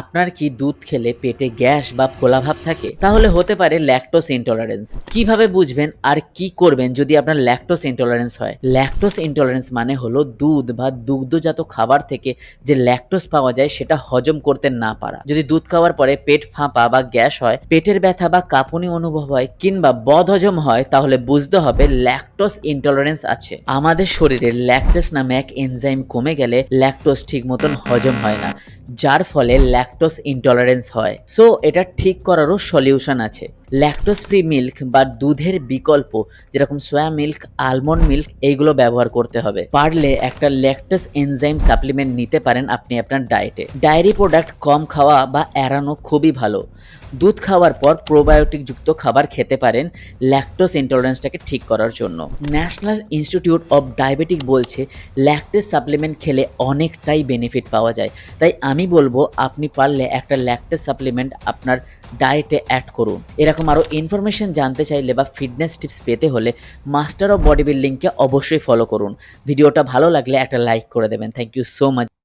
আপনার কি দুধ খেলে পেটে গ্যাস বা ফোলাভাব থাকে? তাহলে হতে পারে ল্যাকটোস ইন্টলারেন্স কীভাবে বুঝবেন আর কি করবেন যদি আপনার ল্যাকটোস ইন্টলারেন্স হয়? ল্যাকটোস ইন্টলারেন্স মানে হলো দুধ বা দুগ্ধজাত খাবার থেকে যে ল্যাকটোস পাওয়া যায় সেটা হজম করতে না পারা। যদি দুধ খাওয়ার পরে পেট ফাঁপা বা গ্যাস হয়, পেটের ব্যথা বা কাঁপুনি অনুভব হয় কিংবা বদহজম হয়, তাহলে বুঝতে হবে ল্যাকটোস ইন্টলারেন্স আছে। আমাদের শরীরে ল্যাকটোস নামে এক এনজাইম কমে গেলে ল্যাকটোস ঠিক মতন হজম হয় না, যার ফলে ল্যাকটোস ইন্টলারেন্স হয়। সো এটা ঠিক করারও সলিউশন আছে। ল্যাকটোস ফ্রি মিল্ক বা দুধের বিকল্প, যেরকম সোয়া মিল্ক আলমন্ড মিল্ক এইগুলো ব্যবহার করতে হবে। পারলে একটা ল্যাকটোস এনজাইম সাপ্লিমেন্ট নিতে পারেন আপনি আপনার ডায়েটে ডায়েরি প্রোডাক্ট কম খাওয়া বা এড়ানো খুবই ভালো। দুধ খাওয়ার পর প্রোবায়োটিক যুক্ত খাবার খেতে পারেন ল্যাকটোস ইন্টলারেন্সটাকে ঠিক করার জন্য। ন্যাশনাল ইনস্টিটিউট অফ ডায়াবেটিক বলছে ল্যাকটোস সাপ্লিমেন্ট খেলে অনেকটাই বেনিফিট পাওয়া যায়। তাই আমি বলব, আপনি পারলে একটা ল্যাকটোস সাপ্লিমেন্ট আপনার ডায়েটে অ্যাড করুন। এরকম আরও ইনফরমেশন জানতে চাইলে বা ফিটনেস টিপস পেতে হলে মাস্টার অফ বডি বিল্ডিংকে অবশ্যই ফলো করুন। ভিডিওটা ভালো লাগলে একটা লাইক করে দেবেন। Thank you so much